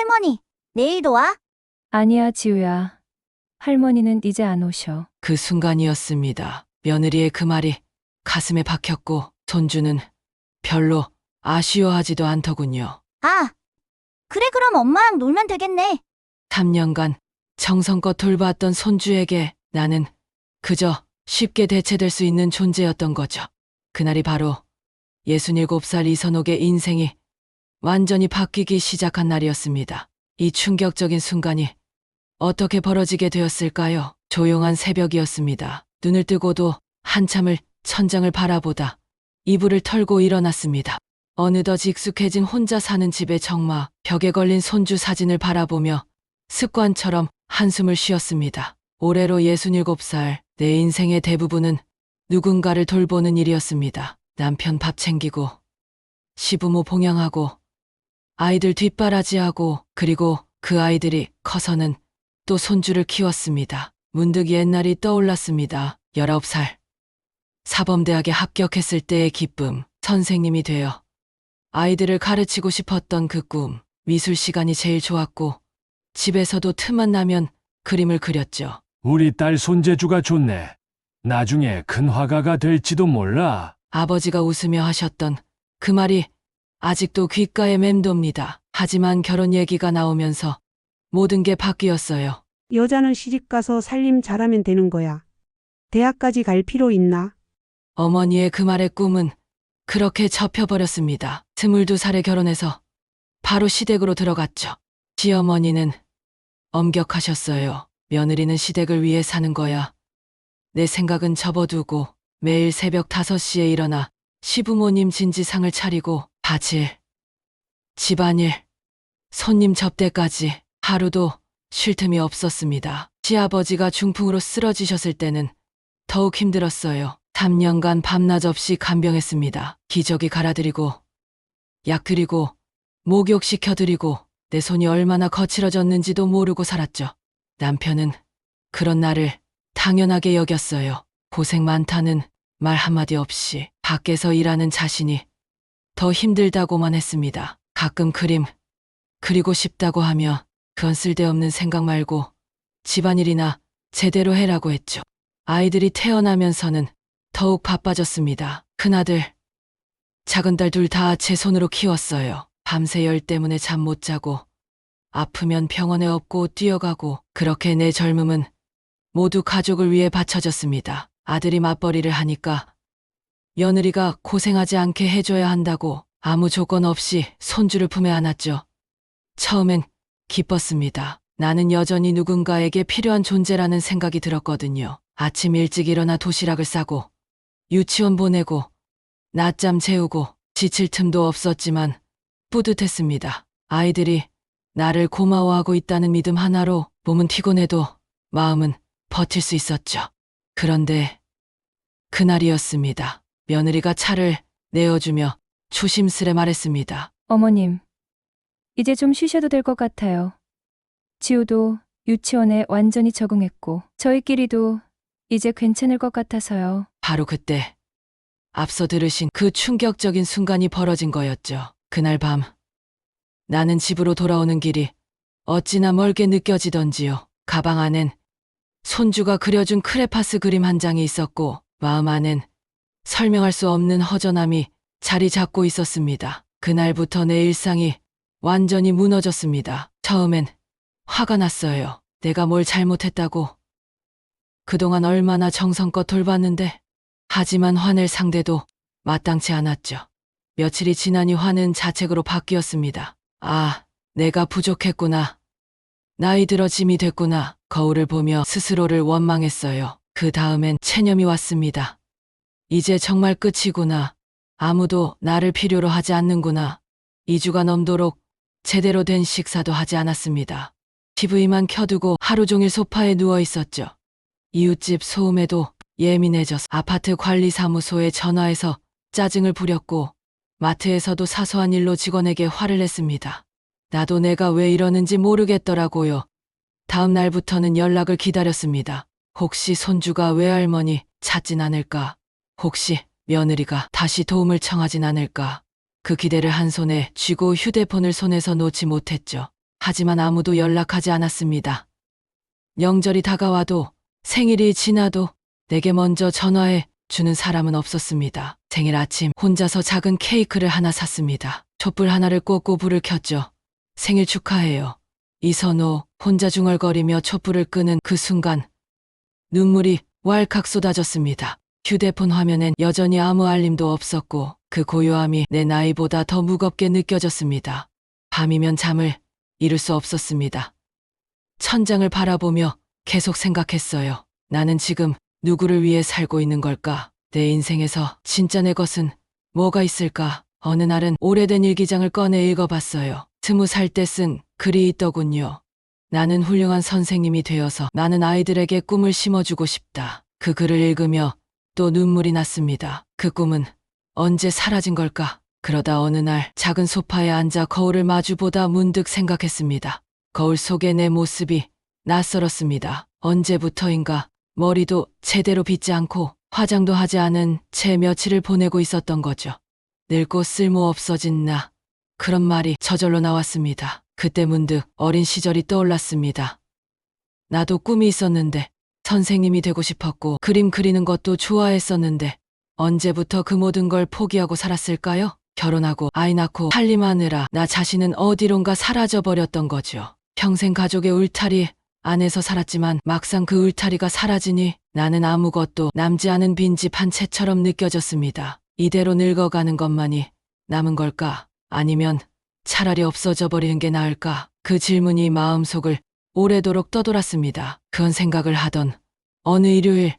할머니, 내일도 와? 아니야, 지우야. 할머니는 이제 안 오셔. 그 순간이었습니다. 며느리의 그 말이 가슴에 박혔고 손주는 별로 아쉬워하지도 않더군요. 아, 그래, 그럼 엄마랑 놀면 되겠네. 3년간 3년간 정성껏 돌봤던 손주에게 나는 그저 쉽게 대체될 수 있는 존재였던 거죠. 그날이 바로 67살 이선옥의 인생이 완전히 바뀌기 시작한 날이었습니다. 이 충격적인 순간이 어떻게 벌어지게 되었을까요? 조용한 새벽이었습니다. 눈을 뜨고도 한참을 천장을 바라보다 이불을 털고 일어났습니다. 어느덧 익숙해진 혼자 사는 집의 정마, 벽에 걸린 손주 사진을 바라보며 습관처럼 한숨을 쉬었습니다. 올해로 67살, 내 인생의 대부분은 누군가를 돌보는 일이었습니다. 남편 밥 챙기고, 시부모 봉양하고, 아이들 뒷바라지하고, 그리고 그 아이들이 커서는 또 손주를 키웠습니다. 문득 옛날이 떠올랐습니다. 19살. 사범대학에 합격했을 때의 기쁨, 선생님이 되어 아이들을 가르치고 싶었던 그 꿈, 미술 시간이 제일 좋았고, 집에서도 틈만 나면 그림을 그렸죠. 우리 딸 손재주가 좋네. 나중에 큰 화가가 될지도 몰라. 아버지가 웃으며 하셨던 그 말이 아직도 귓가에 맴돕니다. 하지만 결혼 얘기가 나오면서 모든 게 바뀌었어요. 여자는 시집가서 살림 잘하면 되는 거야. 대학까지 갈 필요 있나? 어머니의 그 말의 꿈은 그렇게 접혀버렸습니다. 스물두 살에 결혼해서 바로 시댁으로 들어갔죠. 시어머니는 엄격하셨어요. 며느리는 시댁을 위해 사는 거야. 내 생각은 접어두고 매일 새벽 5시에 일어나 시부모님 진지상을 차리고 바질, 집안일, 손님 접대까지 하루도 쉴 틈이 없었습니다. 시아버지가 중풍으로 쓰러지셨을 때는 더욱 힘들었어요. 3년간 밤낮 없이 간병했습니다. 기저귀 갈아드리고, 약 드리고, 목욕시켜드리고, 내 손이 얼마나 거칠어졌는지도 모르고 살았죠. 남편은 그런 나를 당연하게 여겼어요. 고생 많다는 말 한마디 없이 밖에서 일하는 자신이 더 힘들다고만 했습니다. 가끔 그림 그리고 싶다고 하며 그건 쓸데없는 생각 말고 집안일이나 제대로 해라고 했죠. 아이들이 태어나면서는 더욱 바빠졌습니다. 큰아들, 작은 딸 둘 다 제 손으로 키웠어요. 밤새 열 때문에 잠 못 자고 아프면 병원에 업고 뛰어가고 그렇게 내 젊음은 모두 가족을 위해 바쳐졌습니다. 아들이 맞벌이를 하니까 며느리가 고생하지 않게 해줘야 한다고 아무 조건 없이 손주를 품에 안았죠. 처음엔 기뻤습니다. 나는 여전히 누군가에게 필요한 존재라는 생각이 들었거든요. 아침 일찍 일어나 도시락을 싸고 유치원 보내고 낮잠 재우고 지칠 틈도 없었지만 뿌듯했습니다. 아이들이 나를 고마워하고 있다는 믿음 하나로 몸은 피곤해도 마음은 버틸 수 있었죠. 그런데 그날이었습니다. 며느리가 차를 내어주며 조심스레 말했습니다. 어머님, 이제 좀 쉬셔도 될 것 같아요. 지우도 유치원에 완전히 적응했고, 저희끼리도 이제 괜찮을 것 같아서요. 바로 그때 앞서 들으신 그 충격적인 순간이 벌어진 거였죠. 그날 밤 나는 집으로 돌아오는 길이 어찌나 멀게 느껴지던지요. 가방 안엔 손주가 그려준 크레파스 그림 한 장이 있었고 마음 안엔 설명할 수 없는 허전함이 자리 잡고 있었습니다. 그날부터 내 일상이 완전히 무너졌습니다. 처음엔 화가 났어요. 내가 뭘 잘못했다고. 그동안 얼마나 정성껏 돌봤는데 하지만 화낼 상대도 마땅치 않았죠. 며칠이 지나니 화는 자책으로 바뀌었습니다. 아, 내가 부족했구나. 나이 들어 짐이 됐구나. 거울을 보며 스스로를 원망했어요. 그 다음엔 체념이 왔습니다. 이제 정말 끝이구나. 아무도 나를 필요로 하지 않는구나. 2주가 넘도록 제대로 된 식사도 하지 않았습니다. TV만 켜두고 하루 종일 소파에 누워 있었죠. 이웃집 소음에도 예민해져서 아파트 관리사무소에 전화해서 짜증을 부렸고 마트에서도 사소한 일로 직원에게 화를 냈습니다. 나도 내가 왜 이러는지 모르겠더라고요. 다음 날부터는 연락을 기다렸습니다. 혹시 손주가 외할머니 찾진 않을까? 혹시 며느리가 다시 도움을 청하진 않을까? 그 기대를 한 손에 쥐고 휴대폰을 손에서 놓지 못했죠. 하지만 아무도 연락하지 않았습니다. 명절이 다가와도 생일이 지나도 내게 먼저 전화해 주는 사람은 없었습니다. 생일 아침 혼자서 작은 케이크를 하나 샀습니다. 촛불 하나를 꽂고 불을 켰죠. 생일 축하해요. 이선호 혼자 중얼거리며 촛불을 끄는 그 순간 눈물이 왈칵 쏟아졌습니다. 휴대폰 화면엔 여전히 아무 알림도 없었고 그 고요함이 내 나이보다 더 무겁게 느껴졌습니다. 밤이면 잠을 이룰 수 없었습니다. 천장을 바라보며 계속 생각했어요. 나는 지금 누구를 위해 살고 있는 걸까? 내 인생에서 진짜 내 것은 뭐가 있을까? 어느 날은 오래된 일기장을 꺼내 읽어봤어요. 스무 살 때 쓴 글이 있더군요. 나는 훌륭한 선생님이 되어서 많은 아이들에게 꿈을 심어주고 싶다. 그 글을 읽으며 또 눈물이 났습니다. 그 꿈은 언제 사라진 걸까? 그러다 어느 날 작은 소파에 앉아 거울을 마주보다 문득 생각했습니다. 거울 속의 내 모습이 낯설었습니다. 언제부터인가 머리도 제대로 빗지 않고 화장도 하지 않은 채 며칠을 보내고 있었던 거죠. 늙고 쓸모 없어진 나. 그런 말이 저절로 나왔습니다. 그때 문득 어린 시절이 떠올랐습니다. 나도 꿈이 있었는데 선생님이 되고 싶었고 그림 그리는 것도 좋아했었는데 언제부터 그 모든 걸 포기하고 살았을까요? 결혼하고 아이 낳고 살림하느라 나 자신은 어디론가 사라져 버렸던 거죠. 평생 가족의 울타리 안에서 살았지만 막상 그 울타리가 사라지니 나는 아무것도 남지 않은 빈집 한 채처럼 느껴졌습니다. 이대로 늙어가는 것만이 남은 걸까? 아니면 차라리 없어져 버리는 게 나을까? 그 질문이 마음속을 오래도록 떠돌았습니다. 그런 생각을 하던 어느 일요일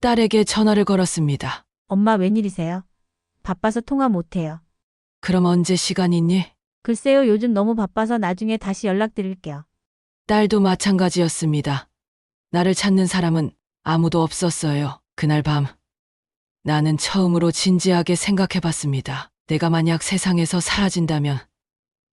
딸에게 전화를 걸었습니다. 엄마 웬일이세요? 바빠서 통화 못해요. 그럼 언제 시간 있니? 글쎄요, 요즘 너무 바빠서 나중에 다시 연락드릴게요. 딸도 마찬가지였습니다. 나를 찾는 사람은 아무도 없었어요. 그날 밤 나는 처음으로 진지하게 생각해 봤습니다. 내가 만약 세상에서 사라진다면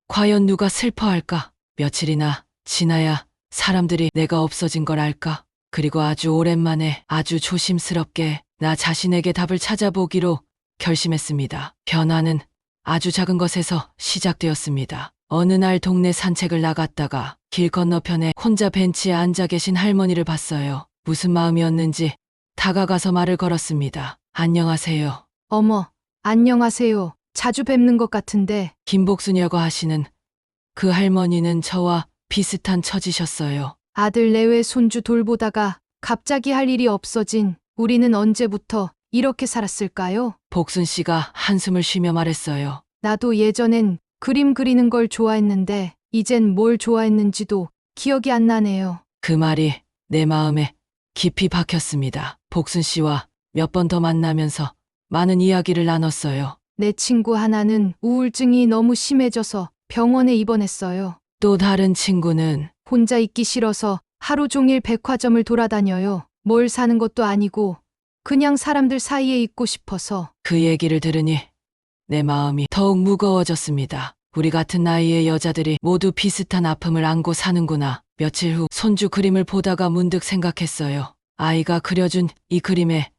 과연 누가 슬퍼할까? 며칠이나 지나야 사람들이 내가 없어진 걸 알까? 그리고 아주 오랜만에 아주 조심스럽게 나 자신에게 답을 찾아보기로 결심했습니다. 변화는 아주 작은 것에서 시작되었습니다. 어느 날 동네 산책을 나갔다가 길 건너편에 혼자 벤치에 앉아 계신 할머니를 봤어요. 무슨 마음이었는지 다가가서 말을 걸었습니다. 안녕하세요. 어머, 안녕하세요. 자주 뵙는 것 같은데, 김복순이라고 하시는 그 할머니는 저와 비슷한 처지셨어요. 아들 내외 손주 돌보다가 갑자기 할 일이 없어진 우리는 언제부터 이렇게 살았을까요? 복순 씨가 한숨을 쉬며 말했어요. 나도 예전엔 그림 그리는 걸 좋아했는데, 이젠 뭘 좋아했는지도 기억이 안 나네요. 그 말이 내 마음에 깊이 박혔습니다. 복순 씨와 몇 번 더 만나면서 많은 이야기를 나눴어요. 내 친구 하나는 우울증이 너무 심해져서 병원에 입원했어요. 또 다른 친구는 혼자 있기 싫어서 하루 종일 백화점을 돌아다녀요. 뭘 사는 것도 아니고, 그냥 사람들 사이에 있고 싶어서. 그 얘기를 들으니 내 마음이 더욱 무거워졌습니다. 우리 같은 나이의 여자들이 모두 비슷한 아픔을 안고 사는구나. 며칠 후 손주 그림을 보다가 문득 생각했어요. 아이가 그려준 이 그림에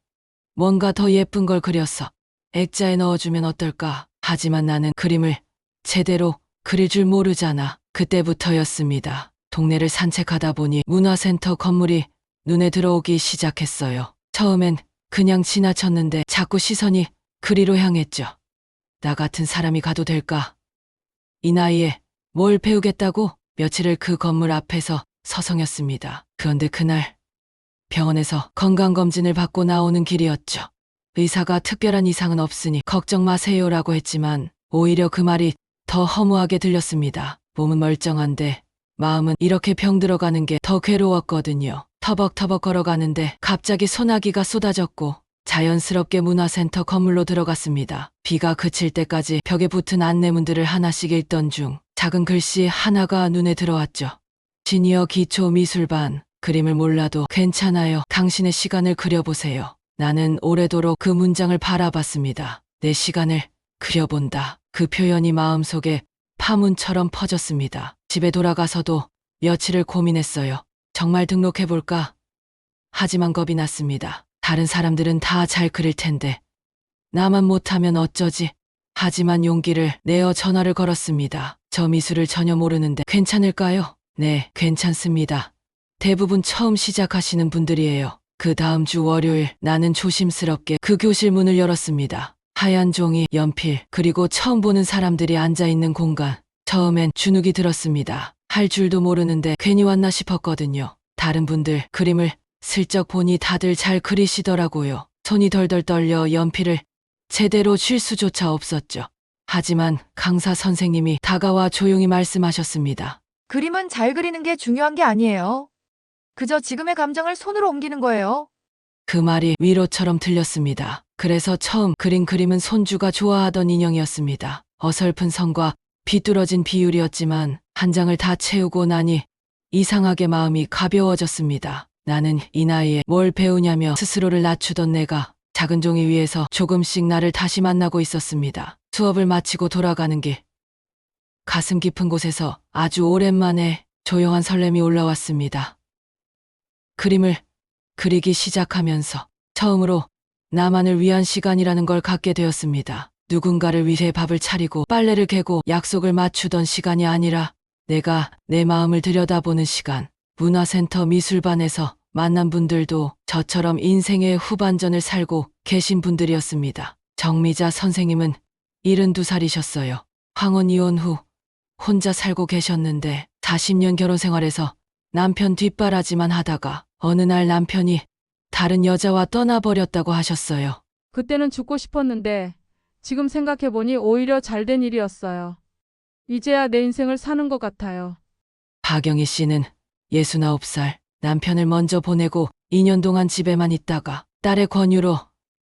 뭔가 더 예쁜 걸 그렸어. 액자에 넣어주면 어떨까? 하지만 나는 그림을 제대로 그릴 줄 모르잖아. 그때부터였습니다. 동네를 산책하다 보니 문화센터 건물이 눈에 들어오기 시작했어요. 처음엔 그냥 지나쳤는데 자꾸 시선이 그리로 향했죠. 나 같은 사람이 가도 될까? 이 나이에 뭘 배우겠다고 며칠을 그 건물 앞에서 서성였습니다. 그런데 그날 병원에서 건강검진을 받고 나오는 길이었죠. 의사가 특별한 이상은 없으니 걱정 마세요라고 했지만 오히려 그 말이 더 허무하게 들렸습니다. 몸은 멀쩡한데 마음은 이렇게 병들어가는 게 더 괴로웠거든요. 터벅터벅 걸어가는데 갑자기 소나기가 쏟아졌고 자연스럽게 문화센터 건물로 들어갔습니다. 비가 그칠 때까지 벽에 붙은 안내문들을 하나씩 읽던 중 작은 글씨 하나가 눈에 들어왔죠. 시니어 기초 미술반 그림을 몰라도 괜찮아요. 당신의 시간을 그려보세요. 나는 오래도록 그 문장을 바라봤습니다. 내 시간을 그려본다. 그 표현이 마음속에 파문처럼 퍼졌습니다. 집에 돌아가서도 며칠을 고민했어요. 정말 등록해볼까? 하지만 겁이 났습니다. 다른 사람들은 다 잘 그릴 텐데. 나만 못하면 어쩌지? 하지만 용기를 내어 전화를 걸었습니다. 저 미술을 전혀 모르는데 괜찮을까요? 네, 괜찮습니다. 대부분 처음 시작하시는 분들이에요. 그 다음 주 월요일 나는 조심스럽게 그 교실 문을 열었습니다. 하얀 종이, 연필, 그리고 처음 보는 사람들이 앉아 있는 공간. 처음엔 주눅이 들었습니다. 할 줄도 모르는데 괜히 왔나 싶었거든요. 다른 분들 그림을 슬쩍 보니 다들 잘 그리시더라고요. 손이 덜덜 떨려 연필을 제대로 쉴 수조차 없었죠. 하지만 강사 선생님이 다가와 조용히 말씀하셨습니다. 그림은 잘 그리는 게 중요한 게 아니에요. 그저 지금의 감정을 손으로 옮기는 거예요. 그 말이 위로처럼 들렸습니다. 그래서 처음 그린 그림은 손주가 좋아하던 인형이었습니다. 어설픈 선과 비뚤어진 비율이었지만 한 장을 다 채우고 나니 이상하게 마음이 가벼워졌습니다. 나는 이 나이에 뭘 배우냐며 스스로를 낮추던 내가 작은 종이 위에서 조금씩 나를 다시 만나고 있었습니다. 수업을 마치고 돌아가는 길. 가슴 깊은 곳에서 아주 오랜만에 조용한 설렘이 올라왔습니다. 그림을 그리기 시작하면서 처음으로 나만을 위한 시간이라는 걸 갖게 되었습니다. 누군가를 위해 밥을 차리고 빨래를 개고 약속을 맞추던 시간이 아니라 내가 내 마음을 들여다보는 시간. 문화센터 미술반에서 만난 분들도 저처럼 인생의 후반전을 살고 계신 분들이었습니다. 정미자 선생님은 72살이셨어요. 황혼 이혼 후 혼자 살고 계셨는데 40년 결혼 생활에서 남편 뒷바라지만 하다가 어느 날 남편이 다른 여자와 떠나버렸다고 하셨어요. 그때는 죽고 싶었는데 지금 생각해보니 오히려 잘된 일이었어요. 이제야 내 인생을 사는 것 같아요. 박영희 씨는 69살 남편을 먼저 보내고 2년 동안 집에만 있다가 딸의 권유로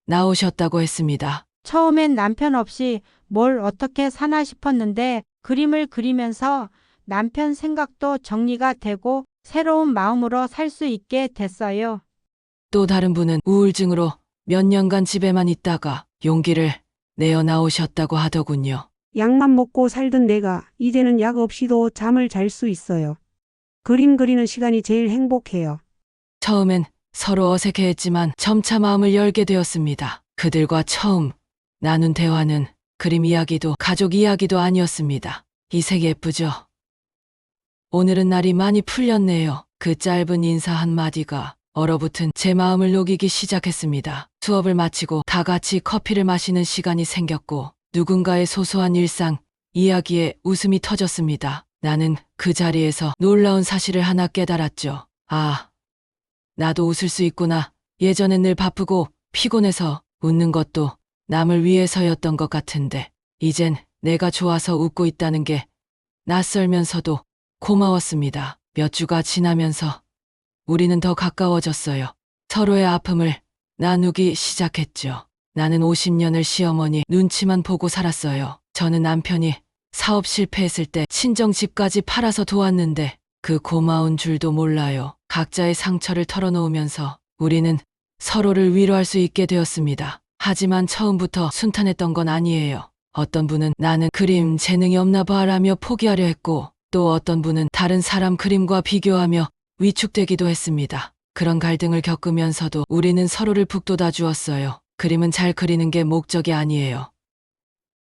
나오셨다고 했습니다. 처음엔 남편 없이 뭘 어떻게 사나 싶었는데 그림을 그리면서 남편 생각도 정리가 되고 새로운 마음으로 살 수 있게 됐어요. 또 다른 분은 우울증으로 몇 년간 집에만 있다가 용기를 내어 나오셨다고 하더군요. 약만 먹고 살던 내가 이제는 약 없이도 잠을 잘 수 있어요. 그림 그리는 시간이 제일 행복해요. 처음엔 서로 어색해했지만 점차 마음을 열게 되었습니다. 그들과 처음 나눈 대화는 그림 이야기도 가족 이야기도 아니었습니다. 이 색 예쁘죠? 오늘은 날이 많이 풀렸네요. 그 짧은 인사 한마디가 얼어붙은 제 마음을 녹이기 시작했습니다. 수업을 마치고 다 같이 커피를 마시는 시간이 생겼고 누군가의 소소한 일상, 이야기에 웃음이 터졌습니다. 나는 그 자리에서 놀라운 사실을 하나 깨달았죠. 아, 나도 웃을 수 있구나. 예전엔 늘 바쁘고 피곤해서 웃는 것도 남을 위해서였던 것 같은데, 이젠 내가 좋아서 웃고 있다는 게 낯설면서도 고마웠습니다. 몇 주가 지나면서 우리는 더 가까워졌어요. 서로의 아픔을 나누기 시작했죠. 나는 50년을 시어머니 눈치만 보고 살았어요. 저는 남편이 사업 실패했을 때 친정 집까지 팔아서 도왔는데 그 고마운 줄도 몰라요. 각자의 상처를 털어놓으면서 우리는 서로를 위로할 수 있게 되었습니다. 하지만 처음부터 순탄했던 건 아니에요. 어떤 분은 나는 그림 재능이 없나 봐라며 포기하려 했고 또 어떤 분은 다른 사람 그림과 비교하며 위축되기도 했습니다. 그런 갈등을 겪으면서도 우리는 서로를 북돋아 주었어요. 그림은 잘 그리는 게 목적이 아니에요.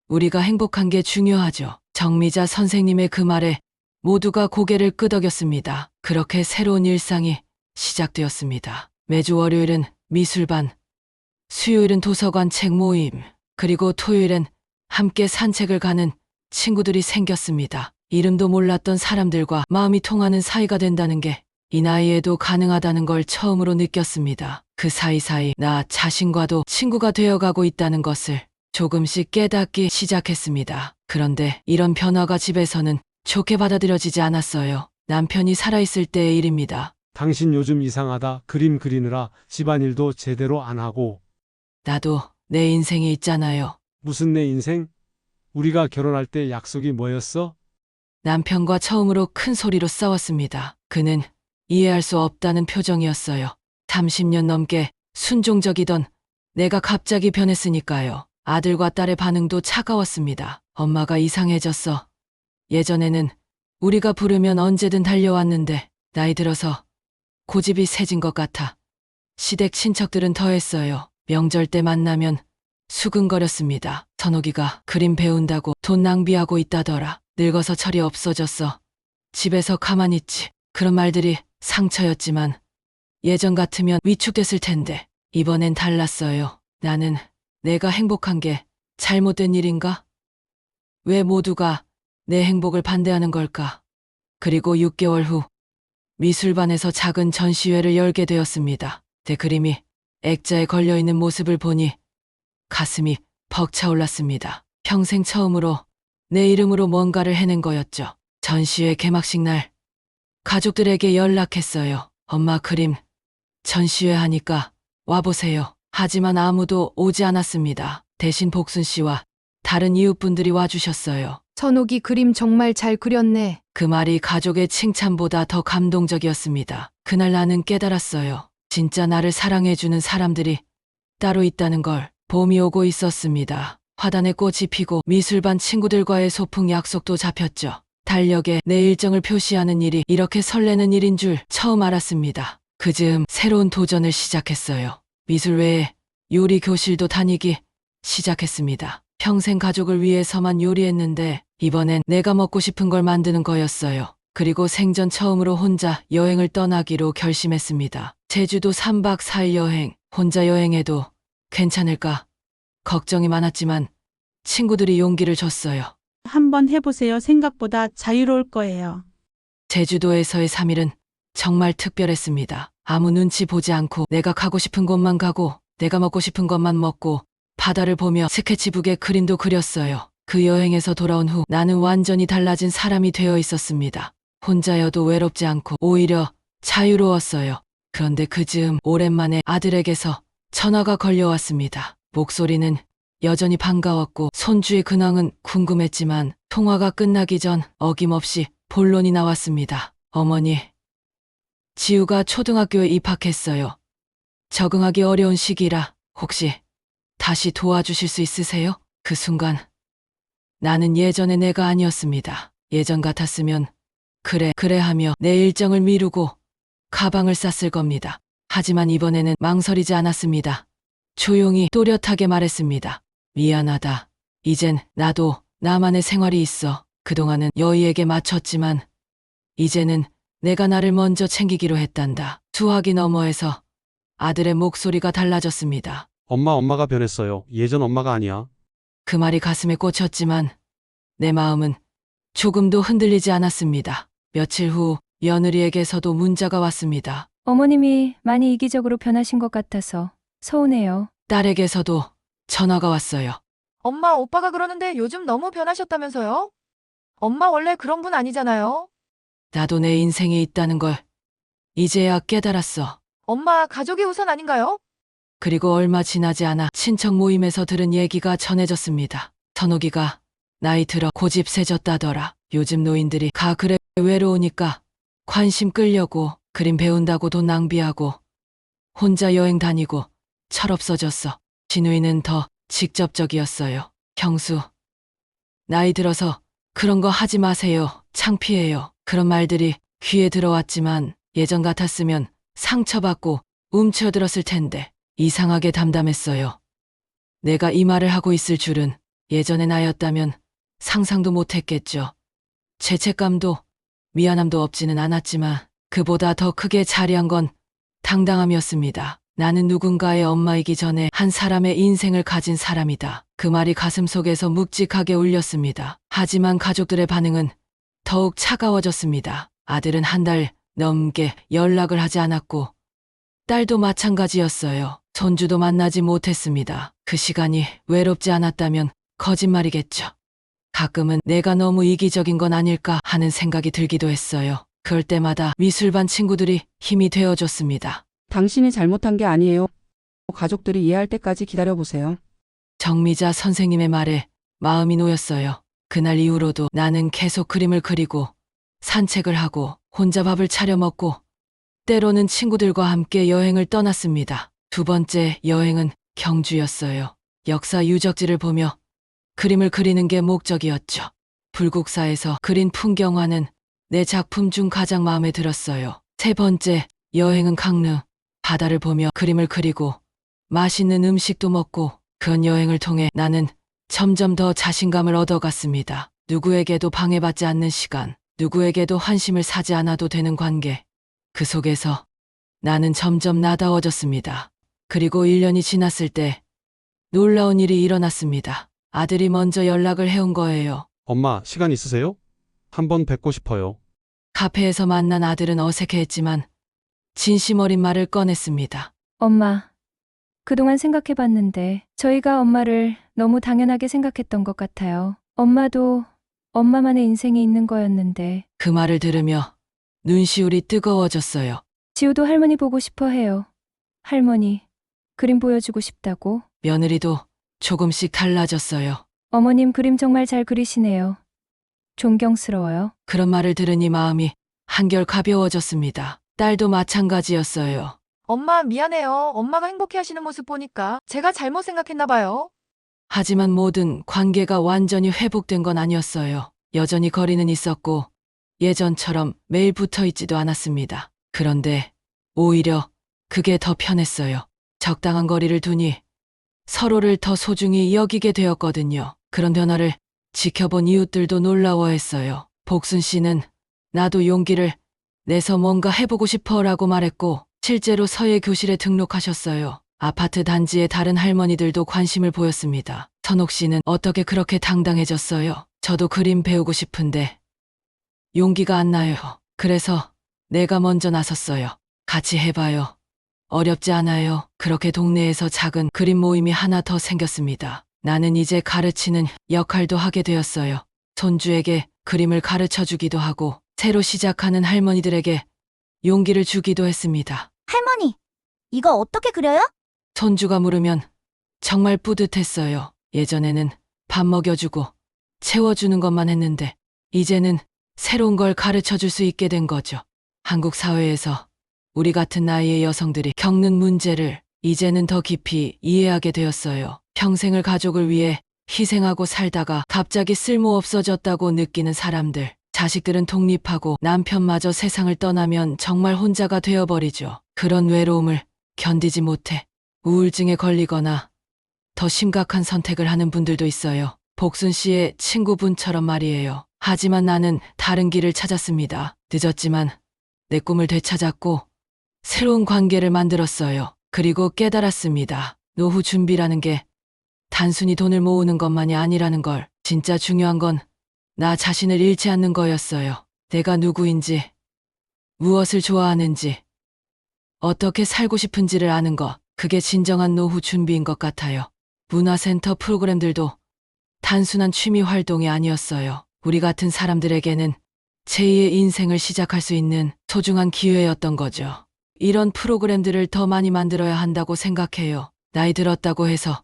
우리가 행복한 게 중요하죠. 정미자 선생님의 그 말에 모두가 고개를 끄덕였습니다. 그렇게 새로운 일상이 시작되었습니다. 매주 월요일은 미술반, 수요일은 도서관 책 모임, 그리고 토요일엔 함께 산책을 가는 친구들이 생겼습니다. 이름도 몰랐던 사람들과 마음이 통하는 사이가 된다는 게 이 나이에도 가능하다는 걸 처음으로 느꼈습니다. 그 사이사이 나 자신과도 친구가 되어가고 있다는 것을 조금씩 깨닫기 시작했습니다. 그런데 이런 변화가 집에서는 좋게 받아들여지지 않았어요. 남편이 살아있을 때의 일입니다. 당신 요즘 이상하다. 그림 그리느라 집안일도 제대로 안 하고. 나도 내 인생이 있잖아요. 무슨 내 인생? 우리가 결혼할 때 약속이 뭐였어? 남편과 처음으로 큰 소리로 싸웠습니다. 그는 이해할 수 없다는 표정이었어요. 30년 넘게 순종적이던 내가 갑자기 변했으니까요. 아들과 딸의 반응도 차가웠습니다. 엄마가 이상해졌어. 예전에는 우리가 부르면 언제든 달려왔는데 나이 들어서 고집이 세진 것 같아. 시댁 친척들은 더했어요. 명절 때 만나면 수근거렸습니다. 선옥이가 그림 배운다고 돈 낭비하고 있다더라. 늙어서 철이 없어졌어. 집에서 가만히 있지. 그런 말들이 상처였지만 예전 같으면 위축됐을 텐데 이번엔 달랐어요. 나는 내가 행복한 게 잘못된 일인가? 왜 모두가 내 행복을 반대하는 걸까? 그리고 6개월 후 미술반에서 작은 전시회를 열게 되었습니다. 내 그림이 액자에 걸려있는 모습을 보니 가슴이 벅차올랐습니다. 평생 처음으로 내 이름으로 뭔가를 해낸 거였죠. 전시회 개막식 날 가족들에게 연락했어요. 엄마 그림 전시회 하니까 와보세요. 하지만 아무도 오지 않았습니다. 대신 복순 씨와 다른 이웃분들이 와주셨어요. 선옥이 그림 정말 잘 그렸네. 그 말이 가족의 칭찬보다 더 감동적이었습니다. 그날 나는 깨달았어요. 진짜 나를 사랑해주는 사람들이 따로 있다는 걸 봄이 오고 있었습니다. 화단에 꽃이 피고 미술반 친구들과의 소풍 약속도 잡혔죠. 달력에 내 일정을 표시하는 일이 이렇게 설레는 일인 줄 처음 알았습니다. 그 즈음 새로운 도전을 시작했어요. 미술 외에 요리 교실도 다니기 시작했습니다. 평생 가족을 위해서만 요리했는데 이번엔 내가 먹고 싶은 걸 만드는 거였어요. 그리고 생전 처음으로 혼자 여행을 떠나기로 결심했습니다. 제주도 3박 4일 여행, 혼자 여행해도 괜찮을까? 걱정이 많았지만 친구들이 용기를 줬어요. 한번 해보세요. 생각보다 자유로울 거예요. 제주도에서의 3일은 정말 특별했습니다. 아무 눈치 보지 않고 내가 가고 싶은 곳만 가고 내가 먹고 싶은 것만 먹고 바다를 보며 스케치북에 그림도 그렸어요. 그 여행에서 돌아온 후 나는 완전히 달라진 사람이 되어 있었습니다. 혼자여도 외롭지 않고 오히려 자유로웠어요. 그런데 그 즈음 오랜만에 아들에게서 전화가 걸려왔습니다. 목소리는 여전히 반가웠고 손주의 근황은 궁금했지만 통화가 끝나기 전 어김없이 본론이 나왔습니다. 어머니, 지우가 초등학교에 입학했어요. 적응하기 어려운 시기라 혹시 다시 도와주실 수 있으세요? 그 순간 나는 예전의 내가 아니었습니다. 예전 같았으면 그래 그래 하며 내 일정을 미루고 가방을 쌌을 겁니다. 하지만 이번에는 망설이지 않았습니다. 조용히 또렷하게 말했습니다. 미안하다. 이젠 나도 나만의 생활이 있어. 그동안은 여의에게 맞췄지만 이제는 내가 나를 먼저 챙기기로 했단다. 수화기 너머에서 아들의 목소리가 달라졌습니다. 엄마 엄마가 변했어요. 예전 엄마가 아니야. 그 말이 가슴에 꽂혔지만 내 마음은 조금도 흔들리지 않았습니다. 며칠 후 며느리에게서도 문자가 왔습니다. 어머님이 많이 이기적으로 변하신 것 같아서 서운해요. 딸에게서도 전화가 왔어요. 엄마, 오빠가 그러는데 요즘 너무 변하셨다면서요? 엄마 원래 그런 분 아니잖아요. 나도 내 인생에 있다는 걸 이제야 깨달았어. 엄마, 가족이 우선 아닌가요? 그리고 얼마 지나지 않아 친척 모임에서 들은 얘기가 전해졌습니다. 선옥이가 나이 들어 고집 세졌다더라. 요즘 노인들이 가 그래 외로우니까 관심 끌려고 그림 배운다고 돈 낭비하고 혼자 여행 다니고 철없어졌어. 진우이는 더 직접적이었어요. 경수, 나이 들어서 그런 거 하지 마세요. 창피해요. 그런 말들이 귀에 들어왔지만 예전 같았으면 상처받고 움츠러들었을 텐데 이상하게 담담했어요. 내가 이 말을 하고 있을 줄은 예전의 나였다면 상상도 못했겠죠. 죄책감도 미안함도 없지는 않았지만 그보다 더 크게 자리한 건 당당함이었습니다. 나는 누군가의 엄마이기 전에 한 사람의 인생을 가진 사람이다. 그 말이 가슴 속에서 묵직하게 울렸습니다. 하지만 가족들의 반응은 더욱 차가워졌습니다. 아들은 한 달 넘게 연락을 하지 않았고 딸도 마찬가지였어요. 손주도 만나지 못했습니다. 그 시간이 외롭지 않았다면 거짓말이겠죠. 가끔은 내가 너무 이기적인 건 아닐까 하는 생각이 들기도 했어요. 그럴 때마다 미술반 친구들이 힘이 되어줬습니다. 당신이 잘못한 게 아니에요. 가족들이 이해할 때까지 기다려보세요. 정미자 선생님의 말에 마음이 놓였어요. 그날 이후로도 나는 계속 그림을 그리고 산책을 하고 혼자 밥을 차려 먹고 때로는 친구들과 함께 여행을 떠났습니다. 두 번째 여행은 경주였어요. 역사 유적지를 보며 그림을 그리는 게 목적이었죠. 불국사에서 그린 풍경화는 내 작품 중 가장 마음에 들었어요. 세 번째 여행은 강릉. 바다를 보며 그림을 그리고 맛있는 음식도 먹고 그런 여행을 통해 나는 점점 더 자신감을 얻어갔습니다. 누구에게도 방해받지 않는 시간, 누구에게도 환심을 사지 않아도 되는 관계. 그 속에서 나는 점점 나다워졌습니다. 그리고 1년이 지났을 때 놀라운 일이 일어났습니다. 아들이 먼저 연락을 해온 거예요. 엄마, 시간 있으세요? 한번 뵙고 싶어요. 카페에서 만난 아들은 어색해했지만 진심 어린 말을 꺼냈습니다. 엄마, 그동안 생각해봤는데 저희가 엄마를 너무 당연하게 생각했던 것 같아요. 엄마도 엄마만의 인생이 있는 거였는데 그 말을 들으며 눈시울이 뜨거워졌어요. 지우도 할머니 보고 싶어 해요. 할머니, 그림 보여주고 싶다고. 며느리도 조금씩 달라졌어요. 어머님 그림 정말 잘 그리시네요. 존경스러워요. 그런 말을 들으니 마음이 한결 가벼워졌습니다. 딸도 마찬가지였어요. 엄마 미안해요. 엄마가 행복해 하시는 모습 보니까 제가 잘못 생각했나 봐요. 하지만 모든 관계가 완전히 회복된 건 아니었어요. 여전히 거리는 있었고 예전처럼 매일 붙어 있지도 않았습니다. 그런데 오히려 그게 더 편했어요. 적당한 거리를 두니 서로를 더 소중히 여기게 되었거든요. 그런 변화를 지켜본 이웃들도 놀라워했어요. 복순 씨는 나도 용기를 내서 뭔가 해보고 싶어 라고 말했고 실제로 서예 교실에 등록하셨어요. 아파트 단지의 다른 할머니들도 관심을 보였습니다. 선옥 씨는 어떻게 그렇게 당당해졌어요? 저도 그림 배우고 싶은데 용기가 안 나요. 그래서 내가 먼저 나섰어요. 같이 해봐요. 어렵지 않아요. 그렇게 동네에서 작은 그림 모임이 하나 더 생겼습니다. 나는 이제 가르치는 역할도 하게 되었어요. 손주에게 그림을 가르쳐 주기도 하고 새로 시작하는 할머니들에게 용기를 주기도 했습니다. 할머니, 이거 어떻게 그려요? 손주가 물으면 정말 뿌듯했어요. 예전에는 밥 먹여주고 채워주는 것만 했는데 이제는 새로운 걸 가르쳐 줄 수 있게 된 거죠. 한국 사회에서 우리 같은 나이의 여성들이 겪는 문제를 이제는 더 깊이 이해하게 되었어요. 평생을 가족을 위해 희생하고 살다가 갑자기 쓸모 없어졌다고 느끼는 사람들. 자식들은 독립하고 남편마저 세상을 떠나면 정말 혼자가 되어버리죠. 그런 외로움을 견디지 못해 우울증에 걸리거나 더 심각한 선택을 하는 분들도 있어요. 복순 씨의 친구분처럼 말이에요. 하지만 나는 다른 길을 찾았습니다. 늦었지만 내 꿈을 되찾았고 새로운 관계를 만들었어요. 그리고 깨달았습니다. 노후 준비라는 게 단순히 돈을 모으는 것만이 아니라는 걸. 진짜 중요한 건 나 자신을 잃지 않는 거였어요. 내가 누구인지, 무엇을 좋아하는지, 어떻게 살고 싶은지를 아는 것. 그게 진정한 노후 준비인 것 같아요. 문화센터 프로그램들도 단순한 취미 활동이 아니었어요. 우리 같은 사람들에게는 제2의 인생을 시작할 수 있는 소중한 기회였던 거죠. 이런 프로그램들을 더 많이 만들어야 한다고 생각해요. 나이 들었다고 해서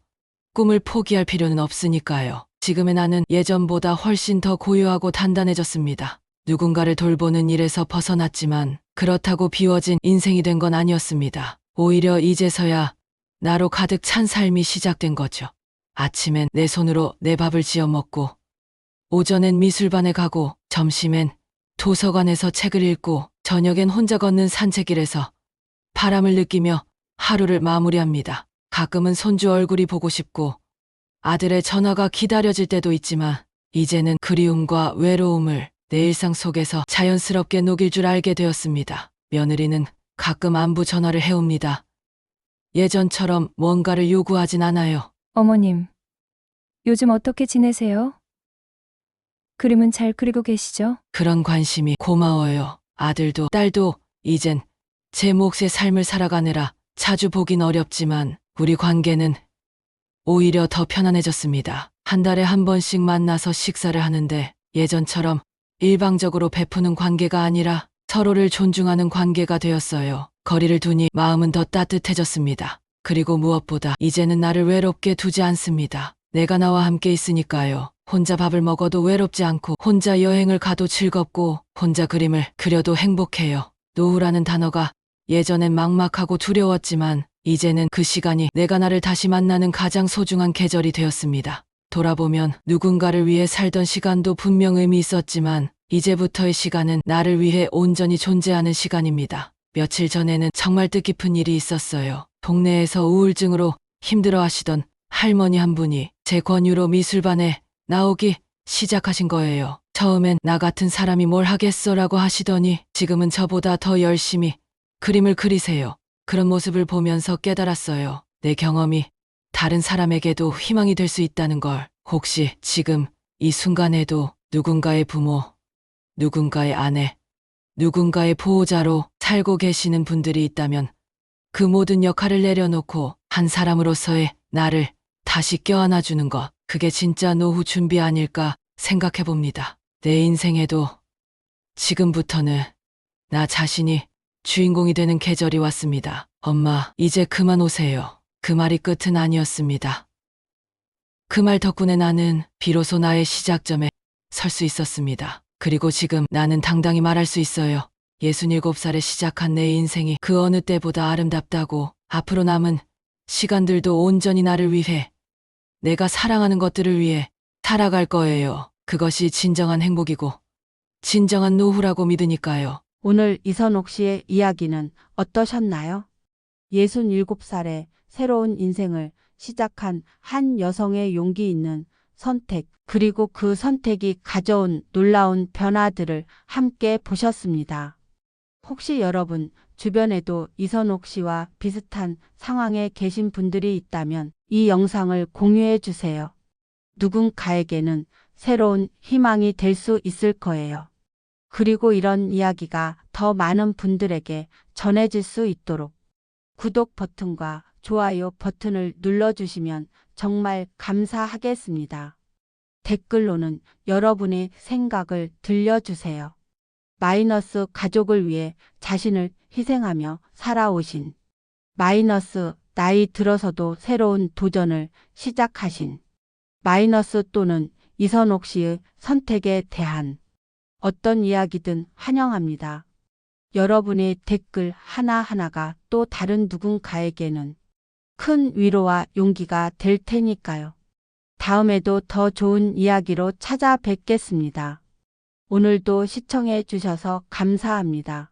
꿈을 포기할 필요는 없으니까요. 지금의 나는 예전보다 훨씬 더 고요하고 단단해졌습니다. 누군가를 돌보는 일에서 벗어났지만 그렇다고 비워진 인생이 된 건 아니었습니다. 오히려 이제서야 나로 가득 찬 삶이 시작된 거죠. 아침엔 내 손으로 내 밥을 지어 먹고, 오전엔 미술반에 가고, 점심엔 도서관에서 책을 읽고, 저녁엔 혼자 걷는 산책길에서 바람을 느끼며 하루를 마무리합니다. 가끔은 손주 얼굴이 보고 싶고, 아들의 전화가 기다려질 때도 있지만, 이제는 그리움과 외로움을 내 일상 속에서 자연스럽게 녹일 줄 알게 되었습니다. 며느리는 가끔 안부 전화를 해옵니다. 예전처럼 뭔가를 요구하진 않아요. 어머님, 요즘 어떻게 지내세요? 그림은 잘 그리고 계시죠? 그런 관심이 고마워요. 아들도 딸도 이젠 제 몫의 삶을 살아가느라 자주 보긴 어렵지만 우리 관계는 오히려 더 편안해졌습니다. 한 달에 한 번씩 만나서 식사를 하는데 예전처럼 일방적으로 베푸는 관계가 아니라 서로를 존중하는 관계가 되었어요. 거리를 두니 마음은 더 따뜻해졌습니다. 그리고 무엇보다 이제는 나를 외롭게 두지 않습니다. 내가 나와 함께 있으니까요. 혼자 밥을 먹어도 외롭지 않고 혼자 여행을 가도 즐겁고 혼자 그림을 그려도 행복해요. 노후라는 단어가 예전엔 막막하고 두려웠지만 이제는 그 시간이 내가 나를 다시 만나는 가장 소중한 계절이 되었습니다. 돌아보면 누군가를 위해 살던 시간도 분명 의미 있었지만 이제부터의 시간은 나를 위해 온전히 존재하는 시간입니다. 며칠 전에는 정말 뜻깊은 일이 있었어요. 동네에서 우울증으로 힘들어 하시던 할머니 한 분이 제 권유로 미술반에 나오기 시작하신 거예요. 처음엔 나 같은 사람이 뭘 하겠어라고 하시더니 지금은 저보다 더 열심히 그림을 그리세요. 그런 모습을 보면서 깨달았어요. 내 경험이 다른 사람에게도 희망이 될 수 있다는 걸. 혹시 지금 이 순간에도 누군가의 부모, 누군가의 아내, 누군가의 보호자로 살고 계시는 분들이 있다면 그 모든 역할을 내려놓고 한 사람으로서의 나를 다시 껴안아주는 것. 그게 진짜 노후 준비 아닐까 생각해 봅니다. 내 인생에도 지금부터는 나 자신이 주인공이 되는 계절이 왔습니다. 엄마, 이제 그만 오세요. 그 말이 끝은 아니었습니다. 그 말 덕분에 나는 비로소 나의 시작점에 설 수 있었습니다. 그리고 지금 나는 당당히 말할 수 있어요. 67살에 시작한 내 인생이 그 어느 때보다 아름답다고 앞으로 남은 시간들도 온전히 나를 위해 내가 사랑하는 것들을 위해 살아갈 거예요. 그것이 진정한 행복이고 진정한 노후라고 믿으니까요. 오늘 이선옥 씨의 이야기는 어떠셨나요? 67살에 새로운 인생을 시작한 한 여성의 용기 있는 선택, 그리고 그 선택이 가져온 놀라운 변화들을 함께 보셨습니다. 혹시 여러분 주변에도 이선옥 씨와 비슷한 상황에 계신 분들이 있다면 이 영상을 공유해 주세요. 누군가에게는 새로운 희망이 될 수 있을 거예요. 그리고 이런 이야기가 더 많은 분들에게 전해질 수 있도록 구독 버튼과 좋아요 버튼을 눌러주시면 정말 감사하겠습니다. 댓글로는 여러분의 생각을 들려주세요. 마이너스 가족을 위해 자신을 희생하며 살아오신 마이너스 나이 들어서도 새로운 도전을 시작하신 마이너스 또는 이선옥 씨의 선택에 대한 어떤 이야기든 환영합니다. 여러분의 댓글 하나하나가 또 다른 누군가에게는 큰 위로와 용기가 될 테니까요. 다음에도 더 좋은 이야기로 찾아뵙겠습니다. 오늘도 시청해 주셔서 감사합니다.